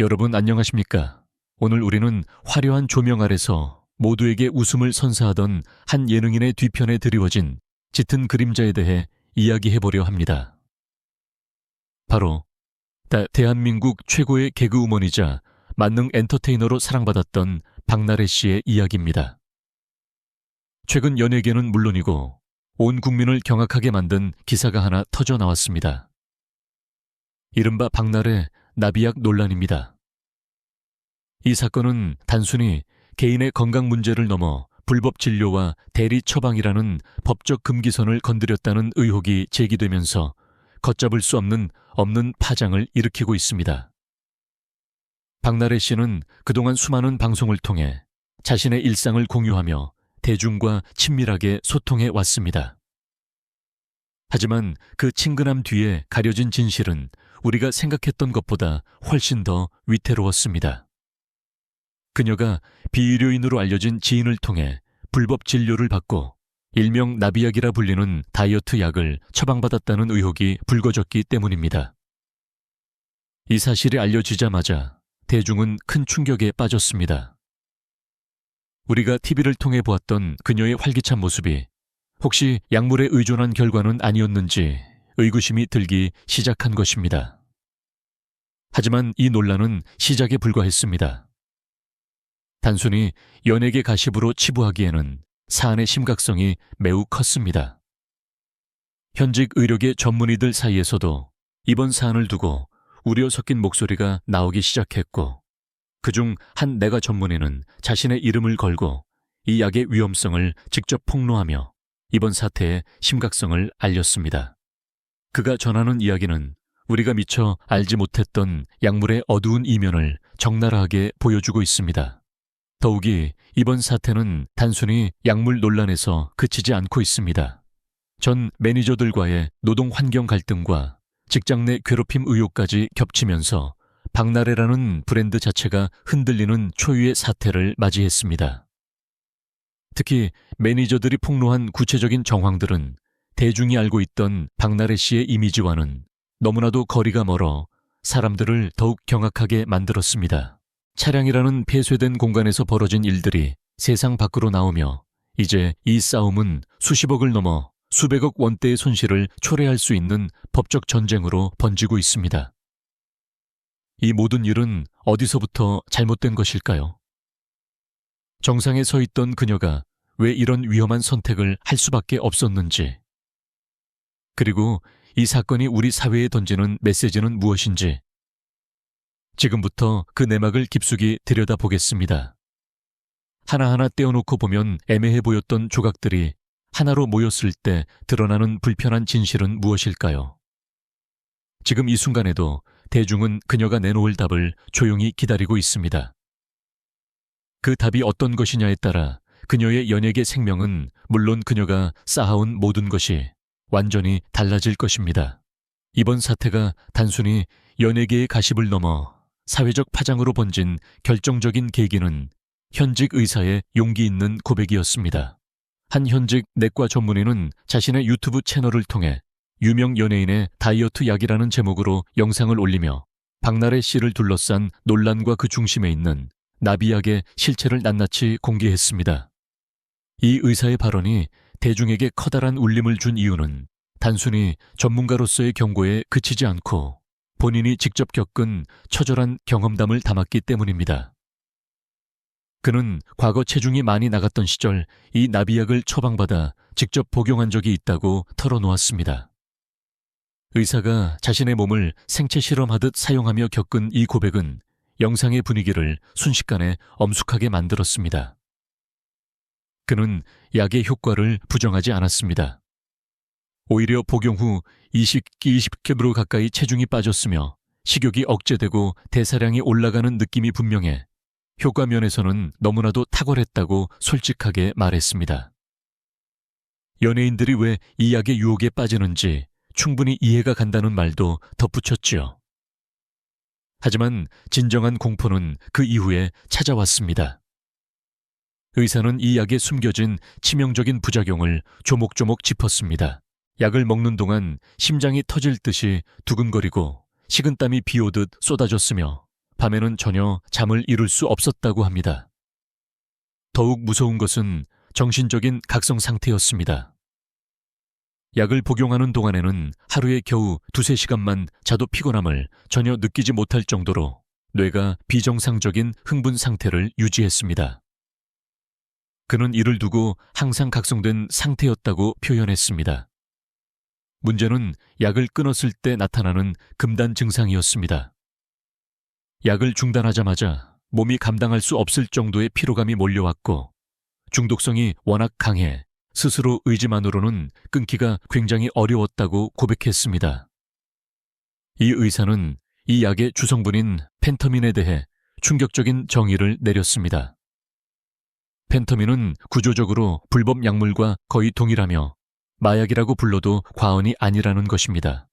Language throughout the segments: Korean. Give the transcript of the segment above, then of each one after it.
여러분 안녕하십니까? 오늘 우리는 화려한 조명 아래서 모두에게 웃음을 선사하던 한 예능인의 뒤편에 드리워진 짙은 그림자에 대해 이야기해보려 합니다. 바로 다- 대한민국 최고의 개그우먼이자 만능 엔터테이너로 사랑받았던 박나래 씨의 이야기입니다. 최근 연예계는 물론이고 온 국민을 경악하게 만든 기사가 하나 터져 나왔습니다. 이른바 박나래 나비약 논란입니다. 이 사건은 단순히 개인의 건강 문제를 넘어 불법 진료와 대리 처방이라는 법적 금기선을 건드렸다는 의혹이 제기되면서 걷잡을 수 없는 없는 파장을 일으키고 있습니다. 박나래 씨는 그동안 수많은 방송을 통해 자신의 일상을 공유하며 대중과 친밀하게 소통해 왔습니다. 하지만 그 친근함 뒤에 가려진 진실은 우리가 생각했던 것보다 훨씬 더 위태로웠습니다. 그녀가 비의료인으로 알려진 지인을 통해 불법 진료를 받고 일명 나비약이라 불리는 다이어트 약을 처방받았다는 의혹이 불거졌기 때문입니다. 이 사실이 알려지자마자 대중은 큰 충격에 빠졌습니다. 우리가 TV를 통해 보았던 그녀의 활기찬 모습이 혹시 약물에 의존한 결과는 아니었는지 의구심이 들기 시작한 것입니다. 하지만 이 논란은 시작에 불과했습니다. 단순히 연예계 가십으로 치부하기에는 사안의 심각성이 매우 컸습니다. 현직 의료계 전문의들 사이에서도 이번 사안을 두고 우려 섞인 목소리가 나오기 시작했고, 그중 한 내가 전문의는 자신의 이름을 걸고 이 약의 위험성을 직접 폭로하며 이번 사태의 심각성을 알렸습니다. 그가 전하는 이야기는 우리가 미처 알지 못했던 약물의 어두운 이면을 적나라하게 보여주고 있습니다. 더욱이 이번 사태는 단순히 약물 논란에서 그치지 않고 있습니다. 전 매니저들과의 노동 환경 갈등과 직장 내 괴롭힘 의혹까지 겹치면서 박나래라는 브랜드 자체가 흔들리는 초유의 사태를 맞이했습니다. 특히 매니저들이 폭로한 구체적인 정황들은 대중이 알고 있던 박나래 씨의 이미지와는 너무나도 거리가 멀어 사람들을 더욱 경악하게 만들었습니다. 차량이라는 폐쇄된 공간에서 벌어진 일들이 세상 밖으로 나오며 이제 이 싸움은 수십억을 넘어 수백억 원대의 손실을 초래할 수 있는 법적 전쟁으로 번지고 있습니다. 이 모든 일은 어디서부터 잘못된 것일까요? 정상에 서 있던 그녀가 왜 이런 위험한 선택을 할 수밖에 없었는지, 그리고 이 사건이 우리 사회에 던지는 메시지는 무엇인지, 지금부터 그 내막을 깊숙이 들여다보겠습니다. 하나하나 떼어놓고 보면 애매해 보였던 조각들이 하나로 모였을 때 드러나는 불편한 진실은 무엇일까요? 지금 이 순간에도 대중은 그녀가 내놓을 답을 조용히 기다리고 있습니다. 그 답이 어떤 것이냐에 따라 그녀의 연예계 생명은 물론 그녀가 쌓아온 모든 것이 완전히 달라질 것입니다. 이번 사태가 단순히 연예계의 가십을 넘어 사회적 파장으로 번진 결정적인 계기는 현직 의사의 용기 있는 고백이었습니다. 한 현직 내과 전문의는 자신의 유튜브 채널을 통해 유명 연예인의 다이어트 약이라는 제목으로 영상을 올리며 박나래 씨를 둘러싼 논란과 그 중심에 있는 나비약의 실체를 낱낱이 공개했습니다. 이 의사의 발언이 대중에게 커다란 울림을 준 이유는 단순히 전문가로서의 경고에 그치지 않고 본인이 직접 겪은 처절한 경험담을 담았기 때문입니다. 그는 과거 체중이 많이 나갔던 시절 이 나비약을 처방받아 직접 복용한 적이 있다고 털어놓았습니다. 의사가 자신의 몸을 생체 실험하듯 사용하며 겪은 이 고백은 영상의 분위기를 순식간에 엄숙하게 만들었습니다. 그는 약의 효과를 부정하지 않았습니다. 오히려 복용 후 20기 20kg 가까이 체중이 빠졌으며 식욕이 억제되고 대사량이 올라가는 느낌이 분명해 효과 면에서는 너무나도 탁월했다고 솔직하게 말했습니다. 연예인들이 왜 이 약의 유혹에 빠지는지 충분히 이해가 간다는 말도 덧붙였지요. 하지만 진정한 공포는 그 이후에 찾아왔습니다. 의사는 이 약에 숨겨진 치명적인 부작용을 조목조목 짚었습니다. 약을 먹는 동안 심장이 터질 듯이 두근거리고 식은땀이 비 오듯 쏟아졌으며 밤에는 전혀 잠을 이룰 수 없었다고 합니다. 더욱 무서운 것은 정신적인 각성 상태였습니다. 약을 복용하는 동안에는 하루에 겨우 두세 시간만 자도 피곤함을 전혀 느끼지 못할 정도로 뇌가 비정상적인 흥분 상태를 유지했습니다. 그는 이를 두고 항상 각성된 상태였다고 표현했습니다. 문제는 약을 끊었을 때 나타나는 금단 증상이었습니다. 약을 중단하자마자 몸이 감당할 수 없을 정도의 피로감이 몰려왔고 중독성이 워낙 강해 스스로 의지만으로는 끊기가 굉장히 어려웠다고 고백했습니다. 이 의사는 이 약의 주성분인 펜터민에 대해 충격적인 정의를 내렸습니다. 펜터민은 구조적으로 불법 약물과 거의 동일하며 마약이라고 불러도 과언이 아니라는 것입니다.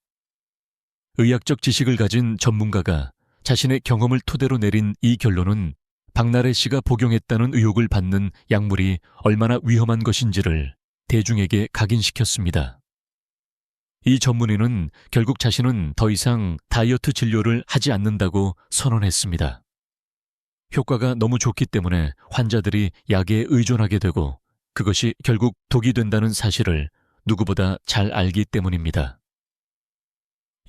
의학적 지식을 가진 전문가가 자신의 경험을 토대로 내린 이 결론은 박나래 씨가 복용했다는 의혹을 받는 약물이 얼마나 위험한 것인지를 대중에게 각인시켰습니다. 이 전문의는 결국 자신은 더 이상 다이어트 진료를 하지 않는다고 선언했습니다. 효과가 너무 좋기 때문에 환자들이 약에 의존하게 되고 그것이 결국 독이 된다는 사실을 누구보다 잘 알기 때문입니다.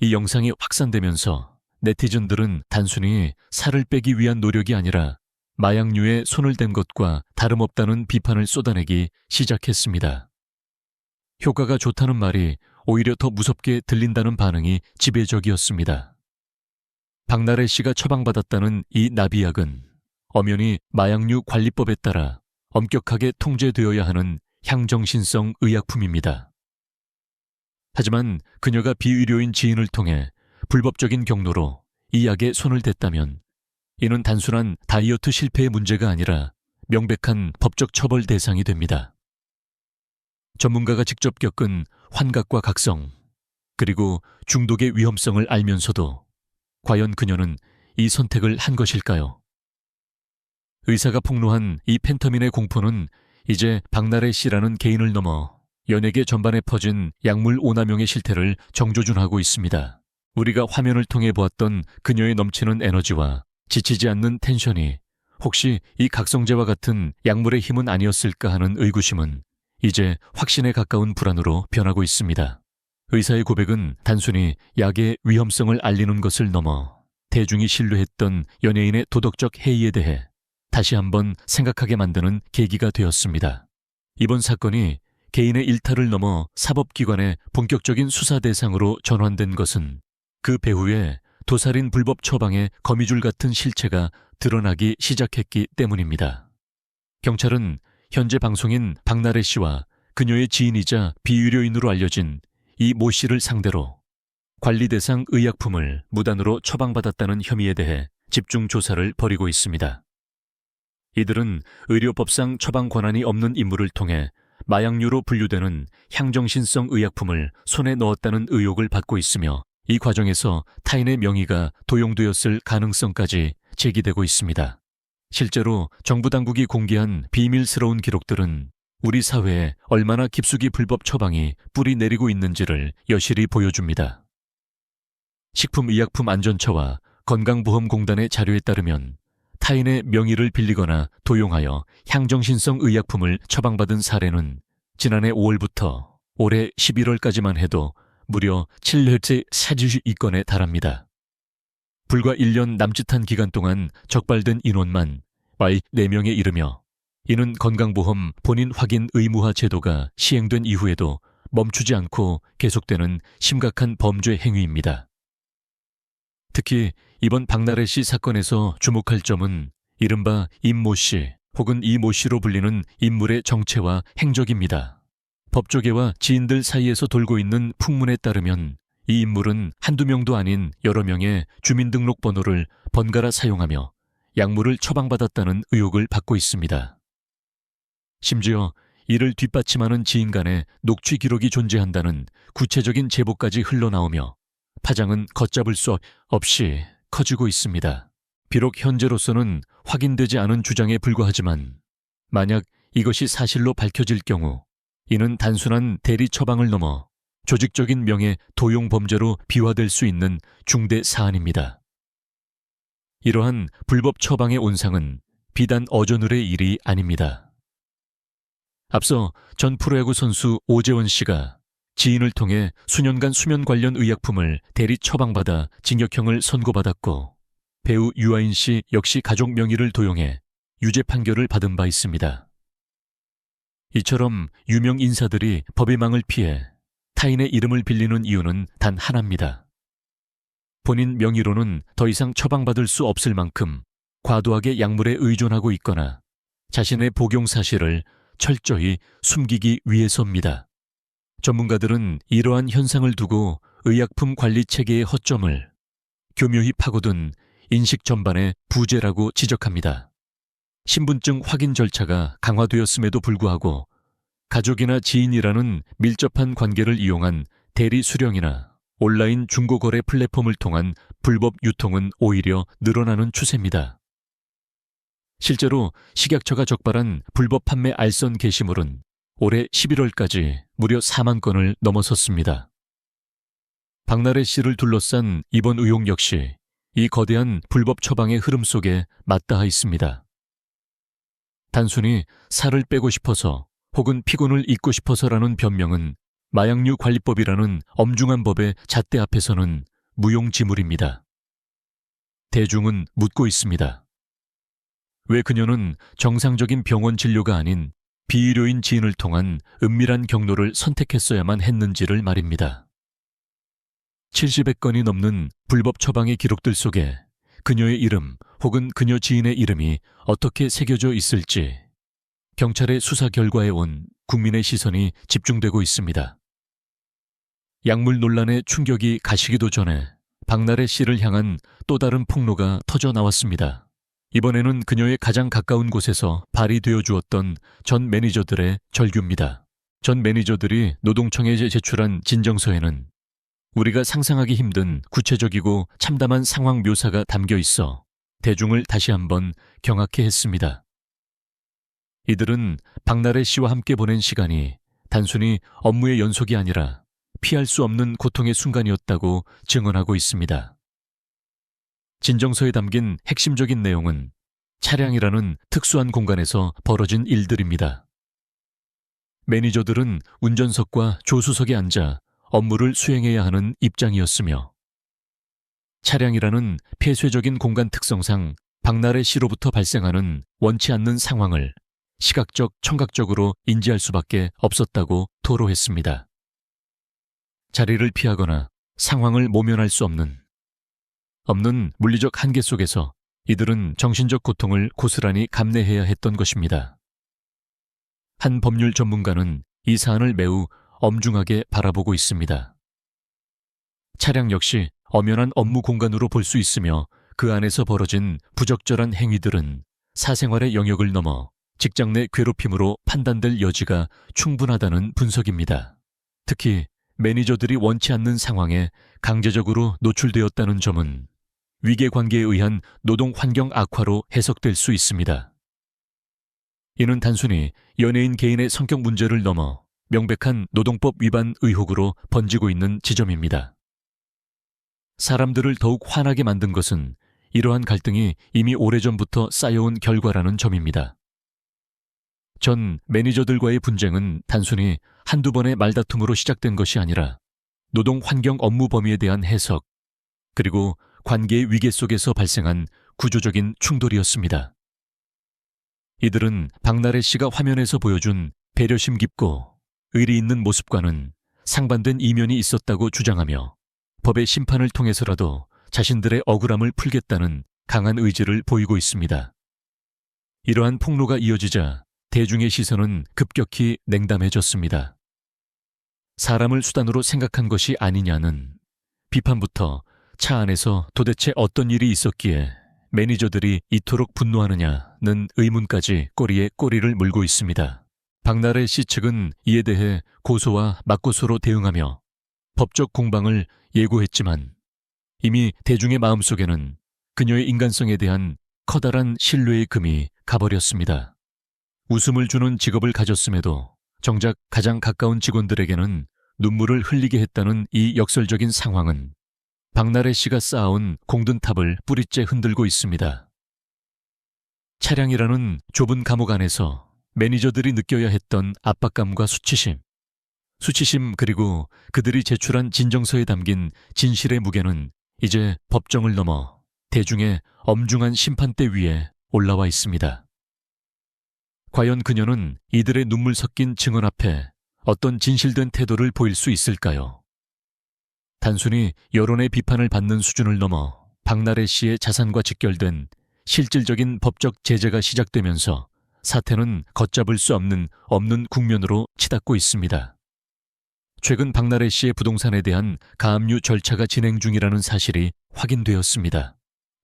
이 영상이 확산되면서 네티즌들은 단순히 살을 빼기 위한 노력이 아니라 마약류에 손을 댄 것과 다름없다는 비판을 쏟아내기 시작했습니다. 효과가 좋다는 말이 오히려 더 무섭게 들린다는 반응이 지배적이었습니다. 박나래 씨가 처방받았다는 이 나비약은 엄연히 마약류 관리법에 따라 엄격하게 통제되어야 하는 향정신성 의약품입니다. 하지만 그녀가 비의료인 지인을 통해 불법적인 경로로 이 약에 손을 댔다면 이는 단순한 다이어트 실패의 문제가 아니라 명백한 법적 처벌 대상이 됩니다. 전문가가 직접 겪은 환각과 각성, 그리고 중독의 위험성을 알면서도 과연 그녀는 이 선택을 한 것일까요? 의사가 폭로한 이 펜터민의 공포는 이제 박나래 씨라는 개인을 넘어 연예계 전반에 퍼진 약물 오남용의 실태를 정조준하고 있습니다. 우리가 화면을 통해 보았던 그녀의 넘치는 에너지와 지치지 않는 텐션이 혹시 이 각성제와 같은 약물의 힘은 아니었을까 하는 의구심은 이제 확신에 가까운 불안으로 변하고 있습니다. 의사의 고백은 단순히 약의 위험성을 알리는 것을 넘어 대중이 신뢰했던 연예인의 도덕적 해이에 대해 다시 한번 생각하게 만드는 계기가 되었습니다. 이번 사건이 개인의 일탈을 넘어 사법기관의 본격적인 수사 대상으로 전환된 것은 그 배후에 도살인 불법 처방의 거미줄 같은 실체가 드러나기 시작했기 때문입니다. 경찰은 현재 방송인 박나래 씨와 그녀의 지인이자 비유료인으로 알려진 이 모 씨를 상대로 관리 대상 의약품을 무단으로 처방받았다는 혐의에 대해 집중 조사를 벌이고 있습니다. 이들은 의료법상 처방 권한이 없는 인물을 통해 마약류로 분류되는 향정신성 의약품을 손에 넣었다는 의혹을 받고 있으며 이 과정에서 타인의 명의가 도용되었을 가능성까지 제기되고 있습니다. 실제로 정부 당국이 공개한 비밀스러운 기록들은 우리 사회에 얼마나 깊숙이 불법 처방이 뿌리 내리고 있는지를 여실히 보여줍니다. 식품의약품안전처와 건강보험공단의 자료에 따르면 타인의 명의를 빌리거나 도용하여 향정신성 의약품을 처방받은 사례는 지난해 5월부터 올해 11월까지만 해도 무려 7회째 42건에 달합니다. 불과 1년 남짓한 기간 동안 적발된 인원만 Y 4명에 이르며 이는 건강보험 본인 확인 의무화 제도가 시행된 이후에도 멈추지 않고 계속되는 심각한 범죄 행위입니다. 특히 이번 박나래 씨 사건에서 주목할 점은 이른바 임모 씨 혹은 이모 씨로 불리는 인물의 정체와 행적입니다. 법조계와 지인들 사이에서 돌고 있는 풍문에 따르면 이 인물은 한두 명도 아닌 여러 명의 주민등록번호를 번갈아 사용하며 약물을 처방받았다는 의혹을 받고 있습니다. 심지어 이를 뒷받침하는 지인 간의 녹취 기록이 존재한다는 구체적인 제보까지 흘러나오며 파장은 걷잡을 수 없이 커지고 있습니다. 비록 현재로서는 확인되지 않은 주장에 불과하지만 만약 이것이 사실로 밝혀질 경우 이는 단순한 대리 처방을 넘어 조직적인 명예 도용 범죄로 비화될 수 있는 중대 사안입니다. 이러한 불법 처방의 온상은 비단 어전을의 일이 아닙니다. 앞서 전 프로야구 선수 오재원 씨가 지인을 통해 수년간 수면 관련 의약품을 대리 처방받아 징역형을 선고받았고 배우 유아인 씨 역시 가족 명의를 도용해 유죄 판결을 받은 바 있습니다. 이처럼 유명 인사들이 법의 망을 피해 타인의 이름을 빌리는 이유는 단 하나입니다. 본인 명의로는 더 이상 처방받을 수 없을 만큼 과도하게 약물에 의존하고 있거나 자신의 복용 사실을 철저히 숨기기 위해서입니다. 전문가들은 이러한 현상을 두고 의약품 관리 체계의 허점을 교묘히 파고든 인식 전반의 부재라고 지적합니다. 신분증 확인 절차가 강화되었음에도 불구하고 가족이나 지인이라는 밀접한 관계를 이용한 대리 수령이나 온라인 중고거래 플랫폼을 통한 불법 유통은 오히려 늘어나는 추세입니다. 실제로 식약처가 적발한 불법 판매 알선 게시물은 올해 11월까지 무려 4만 건을 넘어섰습니다. 박나래 씨를 둘러싼 이번 의혹 역시 이 거대한 불법 처방의 흐름 속에 맞닿아 있습니다. 단순히 살을 빼고 싶어서 혹은 피곤을 잊고 싶어서라는 변명은 마약류 관리법이라는 엄중한 법의 잣대 앞에서는 무용지물입니다. 대중은 묻고 있습니다. 왜 그녀는 정상적인 병원 진료가 아닌 비의료인 지인을 통한 은밀한 경로를 선택했어야만 했는지를 말입니다. 70여 건이 넘는 불법 처방의 기록들 속에 그녀의 이름 혹은 그녀 지인의 이름이 어떻게 새겨져 있을지 경찰의 수사 결과에 온 국민의 시선이 집중되고 있습니다. 약물 논란의 충격이 가시기도 전에 박나래 씨를 향한 또 다른 폭로가 터져 나왔습니다. 이번에는 그녀의 가장 가까운 곳에서 발휘되어 주었던 전 매니저들의 절규입니다. 전 매니저들이 노동청에 제출한 진정서에는 우리가 상상하기 힘든 구체적이고 참담한 상황 묘사가 담겨 있어 대중을 다시 한번 경악해 했습니다. 이들은 박나래 씨와 함께 보낸 시간이 단순히 업무의 연속이 아니라 피할 수 없는 고통의 순간이었다고 증언하고 있습니다. 진정서에 담긴 핵심적인 내용은 차량이라는 특수한 공간에서 벌어진 일들입니다. 매니저들은 운전석과 조수석에 앉아 업무를 수행해야 하는 입장이었으며 차량이라는 폐쇄적인 공간 특성상 박나래 씨로부터 발생하는 원치 않는 상황을 시각적, 청각적으로 인지할 수밖에 없었다고 토로했습니다. 자리를 피하거나 상황을 모면할 수 없는 없는 물리적 한계 속에서 이들은 정신적 고통을 고스란히 감내해야 했던 것입니다. 한 법률 전문가는 이 사안을 매우 엄중하게 바라보고 있습니다. 차량 역시 엄연한 업무 공간으로 볼 수 있으며 그 안에서 벌어진 부적절한 행위들은 사생활의 영역을 넘어 직장 내 괴롭힘으로 판단될 여지가 충분하다는 분석입니다. 특히 매니저들이 원치 않는 상황에 강제적으로 노출되었다는 점은 위계 관계에 의한 노동 환경 악화로 해석될 수 있습니다. 이는 단순히 연예인 개인의 성격 문제를 넘어 명백한 노동법 위반 의혹으로 번지고 있는 지점입니다. 사람들을 더욱 화나게 만든 것은 이러한 갈등이 이미 오래전부터 쌓여온 결과라는 점입니다. 전 매니저들과의 분쟁은 단순히 한두 번의 말다툼으로 시작된 것이 아니라 노동 환경 업무 범위에 대한 해석, 그리고 관계의 위계 속에서 발생한 구조적인 충돌이었습니다. 이들은 박나래 씨가 화면에서 보여준 배려심 깊고 의리 있는 모습과는 상반된 이면이 있었다고 주장하며 법의 심판을 통해서라도 자신들의 억울함을 풀겠다는 강한 의지를 보이고 있습니다. 이러한 폭로가 이어지자 대중의 시선은 급격히 냉담해졌습니다. 사람을 수단으로 생각한 것이 아니냐는 비판부터 차 안에서 도대체 어떤 일이 있었기에 매니저들이 이토록 분노하느냐는 의문까지 꼬리에 꼬리를 물고 있습니다. 박나래 씨 측은 이에 대해 고소와 맞고소로 대응하며 법적 공방을 예고했지만 이미 대중의 마음속에는 그녀의 인간성에 대한 커다란 신뢰의 금이 가버렸습니다. 웃음을 주는 직업을 가졌음에도 정작 가장 가까운 직원들에게는 눈물을 흘리게 했다는 이 역설적인 상황은 박나래 씨가 쌓아온 공든탑을 뿌리째 흔들고 있습니다. 차량이라는 좁은 감옥 안에서 매니저들이 느껴야 했던 압박감과 수치심. 수치심 그리고 그들이 제출한 진정서에 담긴 진실의 무게는 이제 법정을 넘어 대중의 엄중한 심판대 위에 올라와 있습니다. 과연 그녀는 이들의 눈물 섞인 증언 앞에 어떤 진실된 태도를 보일 수 있을까요? 단순히 여론의 비판을 받는 수준을 넘어 박나래 씨의 자산과 직결된 실질적인 법적 제재가 시작되면서 사태는 걷잡을 수 없는 없는 국면으로 치닫고 있습니다. 최근 박나래 씨의 부동산에 대한 가압류 절차가 진행 중이라는 사실이 확인되었습니다.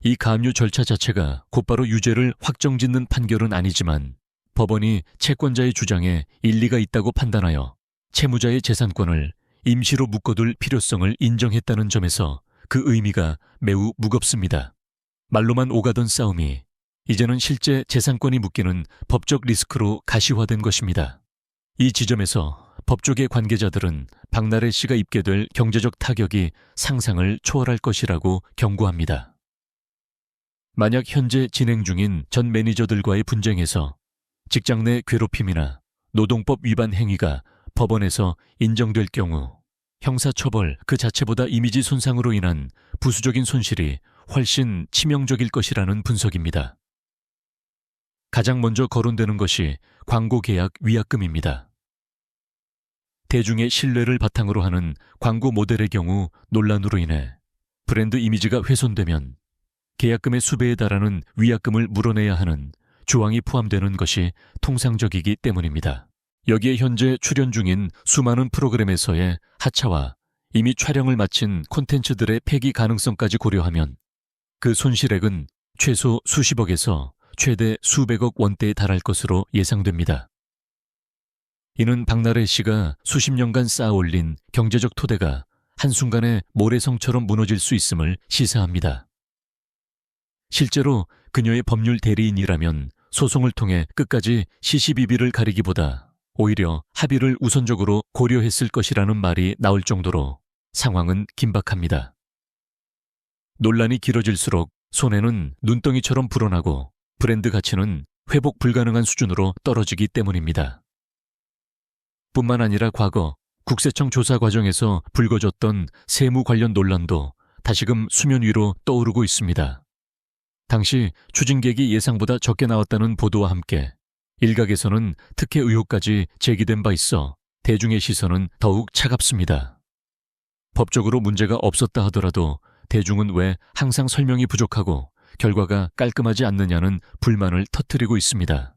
이 가압류 절차 자체가 곧바로 유죄를 확정짓는 판결은 아니지만 법원이 채권자의 주장에 일리가 있다고 판단하여 채무자의 재산권을 임시로 묶어둘 필요성을 인정했다는 점에서 그 의미가 매우 무겁습니다. 말로만 오가던 싸움이 이제는 실제 재산권이 묶이는 법적 리스크로 가시화된 것입니다. 이 지점에서 법조계 관계자들은 박나래 씨가 입게 될 경제적 타격이 상상을 초월할 것이라고 경고합니다. 만약 현재 진행 중인 전 매니저들과의 분쟁에서 직장 내 괴롭힘이나 노동법 위반 행위가 법원에서 인정될 경우 형사처벌 그 자체보다 이미지 손상으로 인한 부수적인 손실이 훨씬 치명적일 것이라는 분석입니다. 가장 먼저 거론되는 것이 광고 계약 위약금입니다. 대중의 신뢰를 바탕으로 하는 광고 모델의 경우 논란으로 인해 브랜드 이미지가 훼손되면 계약금의 수배에 달하는 위약금을 물어내야 하는 조항이 포함되는 것이 통상적이기 때문입니다. 여기에 현재 출연 중인 수많은 프로그램에서의 하차와 이미 촬영을 마친 콘텐츠들의 폐기 가능성까지 고려하면 그 손실액은 최소 수십억에서 최대 수백억 원대에 달할 것으로 예상됩니다. 이는 박나래 씨가 수십 년간 쌓아 올린 경제적 토대가 한순간에 모래성처럼 무너질 수 있음을 시사합니다. 실제로 그녀의 법률 대리인이라면 소송을 통해 끝까지 시시비비를 가리기보다 오히려 합의를 우선적으로 고려했을 것이라는 말이 나올 정도로 상황은 긴박합니다. 논란이 길어질수록 손해는 눈덩이처럼 불어나고 브랜드 가치는 회복 불가능한 수준으로 떨어지기 때문입니다. 뿐만 아니라 과거 국세청 조사 과정에서 불거졌던 세무 관련 논란도 다시금 수면 위로 떠오르고 있습니다. 당시 추징객이 예상보다 적게 나왔다는 보도와 함께 일각에서는 특혜 의혹까지 제기된 바 있어 대중의 시선은 더욱 차갑습니다. 법적으로 문제가 없었다 하더라도 대중은 왜 항상 설명이 부족하고 결과가 깔끔하지 않느냐는 불만을 터뜨리고 있습니다.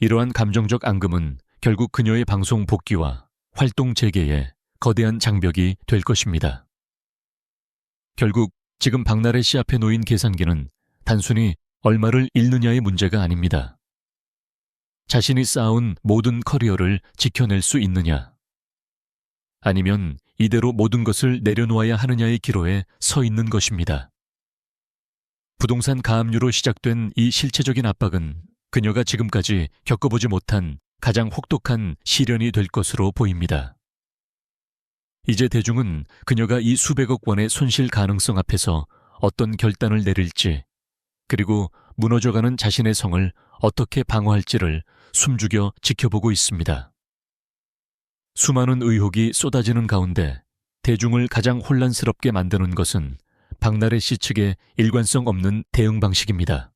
이러한 감정적 앙금은 결국 그녀의 방송 복귀와 활동 재개에 거대한 장벽이 될 것입니다. 결국 지금 박나래 씨 앞에 놓인 계산기는 단순히 얼마를 잃느냐의 문제가 아닙니다. 자신이 쌓아온 모든 커리어를 지켜낼 수 있느냐? 아니면 이대로 모든 것을 내려놓아야 하느냐의 기로에 서 있는 것입니다. 부동산 가압류로 시작된 이 실체적인 압박은 그녀가 지금까지 겪어보지 못한 가장 혹독한 시련이 될 것으로 보입니다. 이제 대중은 그녀가 이 수백억 원의 손실 가능성 앞에서 어떤 결단을 내릴지, 그리고 무너져가는 자신의 성을 어떻게 방어할지를 숨죽여 지켜보고 있습니다. 수많은 의혹이 쏟아지는 가운데 대중을 가장 혼란스럽게 만드는 것은 박나래 씨 측의 일관성 없는 대응 방식입니다.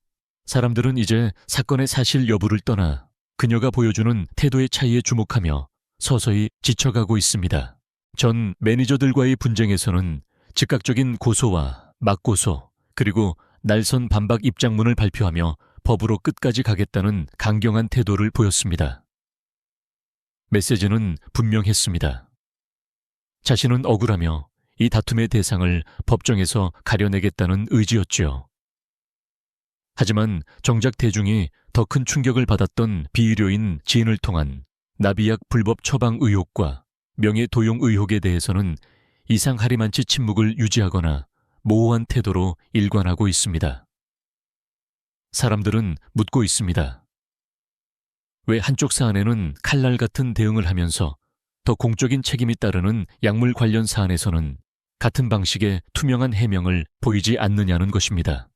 사람들은 이제 사건의 사실 여부를 떠나 그녀가 보여주는 태도의 차이에 주목하며 서서히 지쳐가고 있습니다. 전 매니저들과의 분쟁에서는 즉각적인 고소와 맞고소 그리고 날선 반박 입장문을 발표하며 법으로 끝까지 가겠다는 강경한 태도를 보였습니다. 메시지는 분명했습니다. 자신은 억울하며 이 다툼의 대상을 법정에서 가려내겠다는 의지였지요. 하지만 정작 대중이 더 큰 충격을 받았던 비의료인 지인을 통한 나비약 불법 처방 의혹과 명예 도용 의혹에 대해서는 이상 하리만치 침묵을 유지하거나 모호한 태도로 일관하고 있습니다. 사람들은 묻고 있습니다. 왜 한쪽 사안에는 칼날 같은 대응을 하면서 더 공적인 책임이 따르는 약물 관련 사안에서는 같은 방식의 투명한 해명을 보이지 않느냐는 것입니다.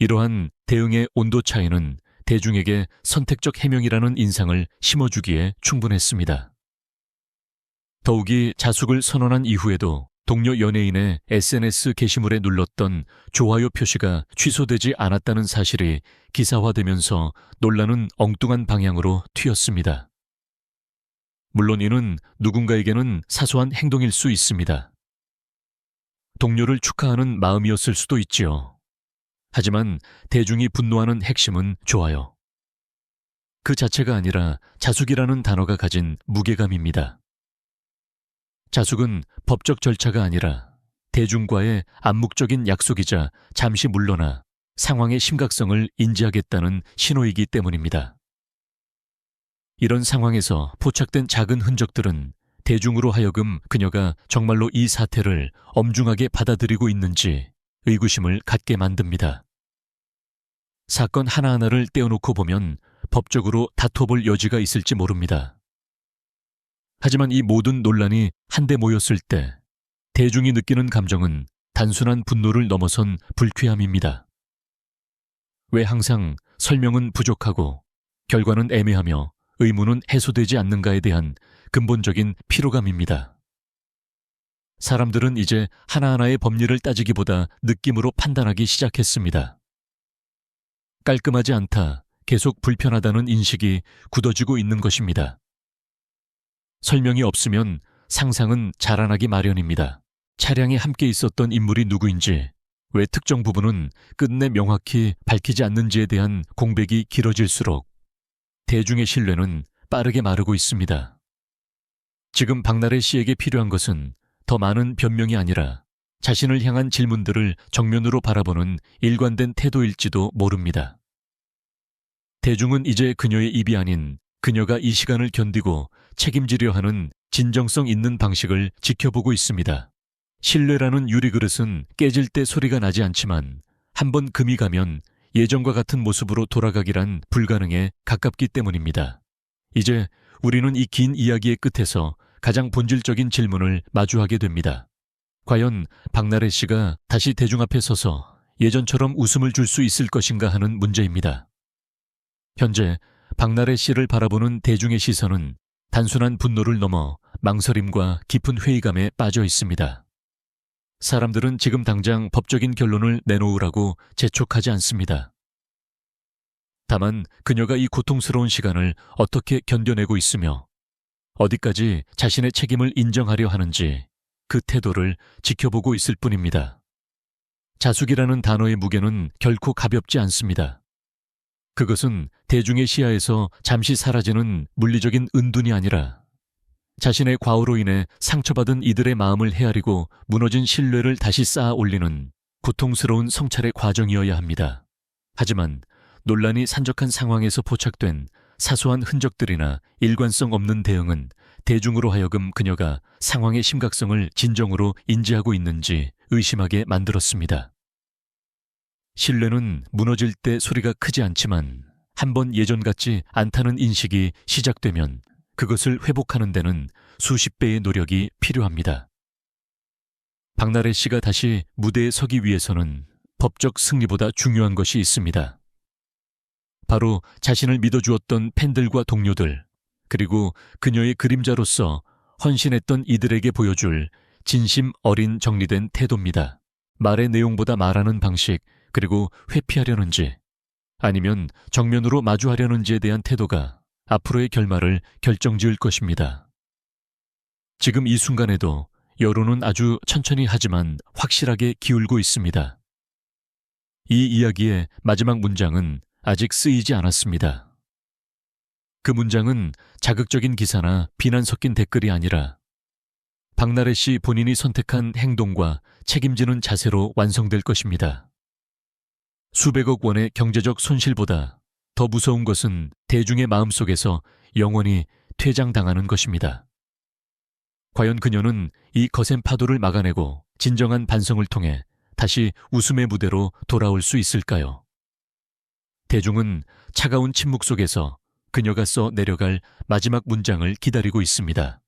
이러한 대응의 온도 차이는 대중에게 선택적 해명이라는 인상을 심어주기에 충분했습니다. 더욱이 자숙을 선언한 이후에도 동료 연예인의 SNS 게시물에 눌렀던 좋아요 표시가 취소되지 않았다는 사실이 기사화되면서 논란은 엉뚱한 방향으로 튀었습니다. 물론 이는 누군가에게는 사소한 행동일 수 있습니다. 동료를 축하하는 마음이었을 수도 있지요. 하지만 대중이 분노하는 핵심은 좋아요. 그 자체가 아니라 자숙이라는 단어가 가진 무게감입니다. 자숙은 법적 절차가 아니라 대중과의 암묵적인 약속이자 잠시 물러나 상황의 심각성을 인지하겠다는 신호이기 때문입니다. 이런 상황에서 포착된 작은 흔적들은 대중으로 하여금 그녀가 정말로 이 사태를 엄중하게 받아들이고 있는지 의구심을 갖게 만듭니다. 사건 하나하나를 떼어놓고 보면 법적으로 다퉈볼 여지가 있을지 모릅니다. 하지만 이 모든 논란이 한데 모였을 때 대중이 느끼는 감정은 단순한 분노를 넘어선 불쾌함입니다. 왜 항상 설명은 부족하고 결과는 애매하며 의무는 해소되지 않는가에 대한 근본적인 피로감입니다. 사람들은 이제 하나하나의 법리를 따지기보다 느낌으로 판단하기 시작했습니다. 깔끔하지 않다, 계속 불편하다는 인식이 굳어지고 있는 것입니다. 설명이 없으면 상상은 자라나기 마련입니다. 차량에 함께 있었던 인물이 누구인지, 왜 특정 부분은 끝내 명확히 밝히지 않는지에 대한 공백이 길어질수록 대중의 신뢰는 빠르게 마르고 있습니다. 지금 박나래 씨에게 필요한 것은 더 많은 변명이 아니라 자신을 향한 질문들을 정면으로 바라보는 일관된 태도일지도 모릅니다. 대중은 이제 그녀의 입이 아닌 그녀가 이 시간을 견디고 책임지려 하는 진정성 있는 방식을 지켜보고 있습니다. 신뢰라는 유리그릇은 깨질 때 소리가 나지 않지만 한번 금이 가면 예전과 같은 모습으로 돌아가기란 불가능에 가깝기 때문입니다. 이제 우리는 이 긴 이야기의 끝에서 가장 본질적인 질문을 마주하게 됩니다. 과연 박나래 씨가 다시 대중 앞에 서서 예전처럼 웃음을 줄 수 있을 것인가 하는 문제입니다. 현재 박나래 씨를 바라보는 대중의 시선은 단순한 분노를 넘어 망설임과 깊은 회의감에 빠져 있습니다. 사람들은 지금 당장 법적인 결론을 내놓으라고 재촉하지 않습니다. 다만 그녀가 이 고통스러운 시간을 어떻게 견뎌내고 있으며 어디까지 자신의 책임을 인정하려 하는지 그 태도를 지켜보고 있을 뿐입니다. 자숙이라는 단어의 무게는 결코 가볍지 않습니다. 그것은 대중의 시야에서 잠시 사라지는 물리적인 은둔이 아니라 자신의 과오로 인해 상처받은 이들의 마음을 헤아리고 무너진 신뢰를 다시 쌓아 올리는 고통스러운 성찰의 과정이어야 합니다. 하지만 논란이 산적한 상황에서 포착된 사소한 흔적들이나 일관성 없는 대응은 대중으로 하여금 그녀가 상황의 심각성을 진정으로 인지하고 있는지 의심하게 만들었습니다. 신뢰는 무너질 때 소리가 크지 않지만 한번 예전 같지 않다는 인식이 시작되면 그것을 회복하는 데는 수십 배의 노력이 필요합니다. 박나래 씨가 다시 무대에 서기 위해서는 법적 승리보다 중요한 것이 있습니다. 바로 자신을 믿어주었던 팬들과 동료들, 그리고 그녀의 그림자로서 헌신했던 이들에게 보여줄 진심 어린 정리된 태도입니다. 말의 내용보다 말하는 방식, 그리고 회피하려는지, 아니면 정면으로 마주하려는지에 대한 태도가 앞으로의 결말을 결정지을 것입니다. 지금 이 순간에도 여론은 아주 천천히 하지만 확실하게 기울고 있습니다. 이 이야기의 마지막 문장은 아직 쓰이지 않았습니다. 그 문장은 자극적인 기사나 비난 섞인 댓글이 아니라 박나래 씨 본인이 선택한 행동과 책임지는 자세로 완성될 것입니다. 수백억 원의 경제적 손실보다 더 무서운 것은 대중의 마음속에서 영원히 퇴장당하는 것입니다. 과연 그녀는 이 거센 파도를 막아내고 진정한 반성을 통해 다시 웃음의 무대로 돌아올 수 있을까요? 대중은 차가운 침묵 속에서 그녀가 써 내려갈 마지막 문장을 기다리고 있습니다.